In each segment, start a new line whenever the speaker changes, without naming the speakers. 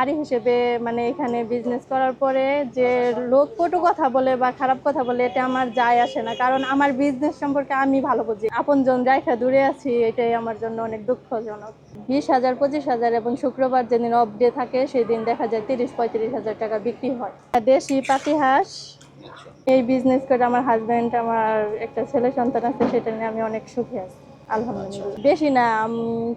নারী হিসেবে মানে এখানে বিজনেস করার পরে যে লোক কটু কথা বলে বা খারাপ কথা বলে, এটা আমার যায় আসে না। কারণ আমার বিজনেস সম্পর্কে আমি ভালো বুঝি। আপনজন রাইখা দূরে আছি, এটাই আমার জন্য অনেক দুঃখজনক। বিশ হাজার, পঁচিশ হাজার এবং শুক্রবার যেদিন অফ ডে থাকে সেই দিন দেখা যায় তিরিশ, পঁয়ত্রিশ হাজার টাকা বিক্রি হয়। দেশি পাতিহাঁস, এই বিজনেস করে আমার হাজব্যান্ড আমার একটা ছেলে সন্তান আছে, সেটা নিয়ে আমি অনেক সুখী আছি। আলহামদুলিল্লাহ। বেশি না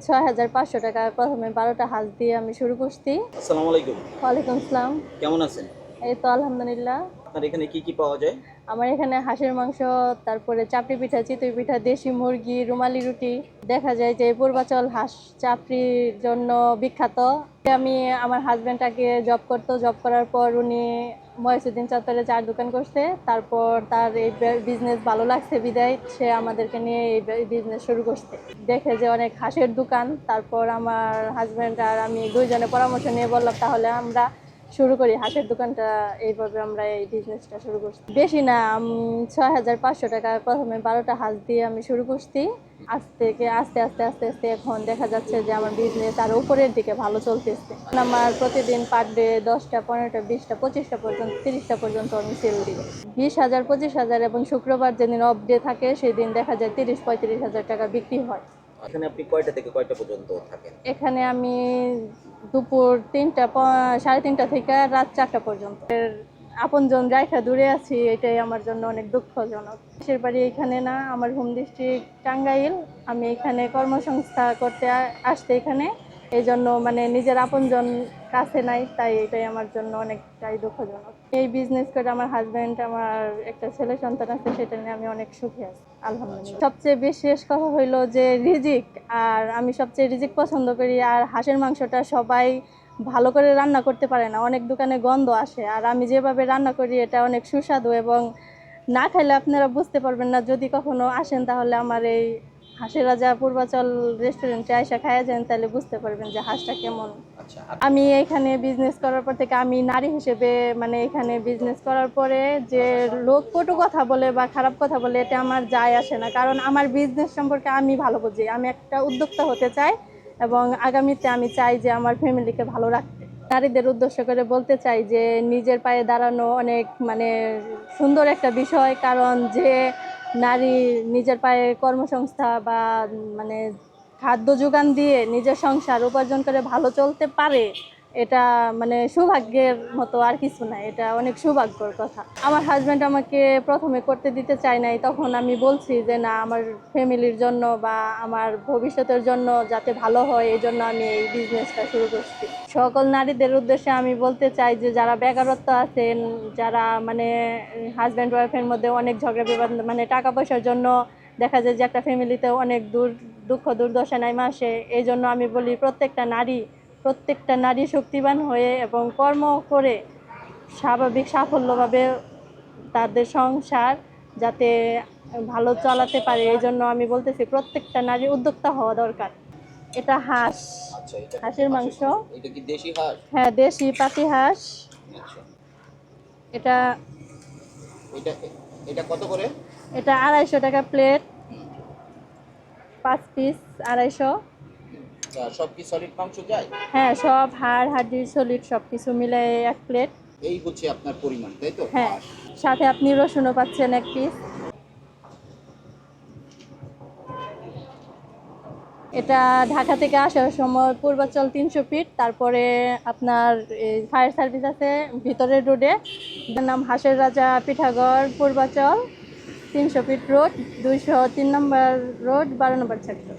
ছয় হাজার পাঁচশো টাকা। প্রথমে বারোটা হাঁস দিয়ে আমি শুরু করছি।
আসসালামু আলাইকুম।
ওয়ালাইকুম আসসালাম।
কেমন আছেন?
এই তো আলহামদুলিল্লাহ।
আপনার এখানে কি কি পাওয়া যায়?
আমার এখানে হাঁসের মাংস, তারপরে চাপড়ি পিঠা, চিতই পিঠা, দেশি মুরগি, রুমালি রুটি। দেখা যায় যে পূর্বাচল হাঁস চাপড়ির জন্য বিখ্যাত। আমি আমার হাজব্যান্ডটাকে জব করতো। জব করার পর উনি ময়সুদ্দিন চত্বরে চার দোকান করছে। তারপর তার এই বিজনেস ভালো লাগছে, বিদায়। সে আমাদেরকে নিয়ে এই বিজনেস শুরু করছে। দেখে যে অনেক হাঁসের দোকান। তারপর আমার হাজব্যান্ড আর আমি দুইজনে পরামর্শ নিয়ে বললাম, তাহলে আমরা শুরু করি হাঁসের দোকানটা এইভাবে আমরা এই বিজনেসটা শুরু করছি। বেশি না ছয় হাজার পাঁচশো টাকা। প্রথমে বারোটা হাঁস দিয়ে আমি শুরু করছি। আস্তে থেকে আস্তে আস্তে আস্তে আস্তে এখন দেখা যাচ্ছে যে আমার বিজনেস আরও উপরের দিকে ভালো চলতেছে। আমার প্রতিদিন পার ডে দশটা, পনেরোটা, বিশটা, পঁচিশটা পর্যন্ত, তিরিশটা পর্যন্ত আমি সেল দিই। বিশ হাজার, পঁচিশ হাজার এবং শুক্রবার যেদিন অফ ডে থাকে, সেদিন দেখা যায় তিরিশ, পঁয়ত্রিশ হাজার টাকা বিক্রি হয়।
এখানে আপনি কয়টা থেকে কয়টা পর্যন্ত থাকেন?
এখানে আমি দুপুর তিনটা সাড়ে তিনটা থেকে রাত চারটা পর্যন্ত। আপনজন জায়গা দূরে আছি, এটাই আমার জন্য অনেক দুঃখজনক। দেশের বাড়ি এখানে না, আমার হোম ডিস্ট্রিক্ট টাঙ্গাইল। আমি এখানে কর্মসংস্থা করতে আসতে এখানে। এই জন্য মানে নিজের আপনজন কাছে নাই তাই এটাই আমার জন্য অনেকটাই দুঃখজনক। এই বিজনেস করে আমার হাজব্যান্ড আমার একটা ছেলে সন্তান আছে সেটা নিয়ে আমি অনেক সুখী আছি আলহামদুলিল্লাহ। সবচেয়ে বিশেষ কথা হইল যে রিজিক আর আমি সবচেয়ে রিজিক পছন্দ করি আর হাঁসের মাংসটা সবাই ভালো করে রান্না করতে পারে না অনেক দোকানে গন্ধ আসে আর আমি যেভাবে রান্না করি এটা অনেক সুস্বাদু এবং না খাইলে আপনারা বুঝতে পারবেন না যদি কখনো আসেন তাহলে আমার এই হাঁসের রাজা পূর্বাচল রেস্টুরেন্টে আইসা খাইয়া যান তাহলে বুঝতে পারবেন যে হাঁসটা কেমন।
আচ্ছা
আমি এখানে বিজনেস করার পর থেকে আমি নারী হিসেবে মানে এখানে বিজনেস করার পরে যে লোক কটু কথা বলে বা খারাপ কথা বলে এটা আমার যায় আসে না। কারণ আমার বিজনেস সম্পর্কে আমি ভালো বুঝি। আমি একটা উদ্যোক্তা হতে চাই এবং আগামীতে আমি চাই যে আমার ফ্যামিলিকে ভালো রাখতে। নারীদের উদ্দেশ্য করে বলতে চাই যে নিজের পায়ে দাঁড়ানো অনেক মানে সুন্দর একটা বিষয়। কারণ যে নারী নিজের পায়ে কর্মসংস্থা বা মানে খাদ্য যোগান দিয়ে নিজের সংসার উপার্জন করে ভালো চলতে পারে। এটা মানে সৌভাগ্যের মতো আর কিছু না, এটা অনেক সৌভাগ্যর কথা। আমার হাজব্যান্ড আমাকে প্রথমে করতে দিতে চায় নাই, তখন আমি বলছি যে না, আমার ফ্যামিলির জন্য বা আমার ভবিষ্যতের জন্য যাতে ভালো হয় এই জন্য আমি এই বিজনেসটা শুরু করছি। সকল নারীদের উদ্দেশ্যে আমি বলতে চাই যে, যারা বেকারত্ব আছেন, যারা মানে হাজব্যান্ড ওয়াইফের মধ্যে অনেক ঝগড়া বিবাদ মানে টাকা পয়সার জন্য দেখা যায় যে একটা ফ্যামিলিতে অনেক দূর দুঃখ দুর্দশা নাইমা আসে এই জন্য আমি বলি প্রত্যেকটা নারী প্রত্যেকটা নারী শক্তিবান হয়ে এবং কর্ম করে স্বাভাবিক সাফল্যভাবে তাদের সংসার যাতে ভালো চালাতে পারে এই জন্য আমি বলতেছি প্রত্যেকটা নারী উদ্যোক্তা হওয়া দরকার। এটা হাঁস
আচ্ছা
হাঁসের মাংস। হ্যাঁ দেশি পাতি হাঁস।
আচ্ছা।
এটা
এটা কত করে?
এটা আড়াইশো টাকা প্লেট পাঁচ পিস আড়াইশো।
সব কি সলিড মাংস যায়?
হ্যাঁ সব হাড় হাড্ডি সলিড সব কিছু মিলে এক প্লেট
এই হচ্ছে আপনার পরিমাণ তাই তো?
হ্যাঁ সাথে আপনি রসুনও পাচ্ছেন এক পিস এটা ঢাকা থেকে আসার সময় পূর্বাচল তিনশো ফিট তারপরে আপনার ফায়ার সার্ভিস আছে ভিতরের রোডে। এটার নাম হাঁসের রাজা পিঠাগড় পূর্বাচল তিনশো ফিট রোড দুইশো তিন নম্বর রোড বারো নম্বর সেক্টর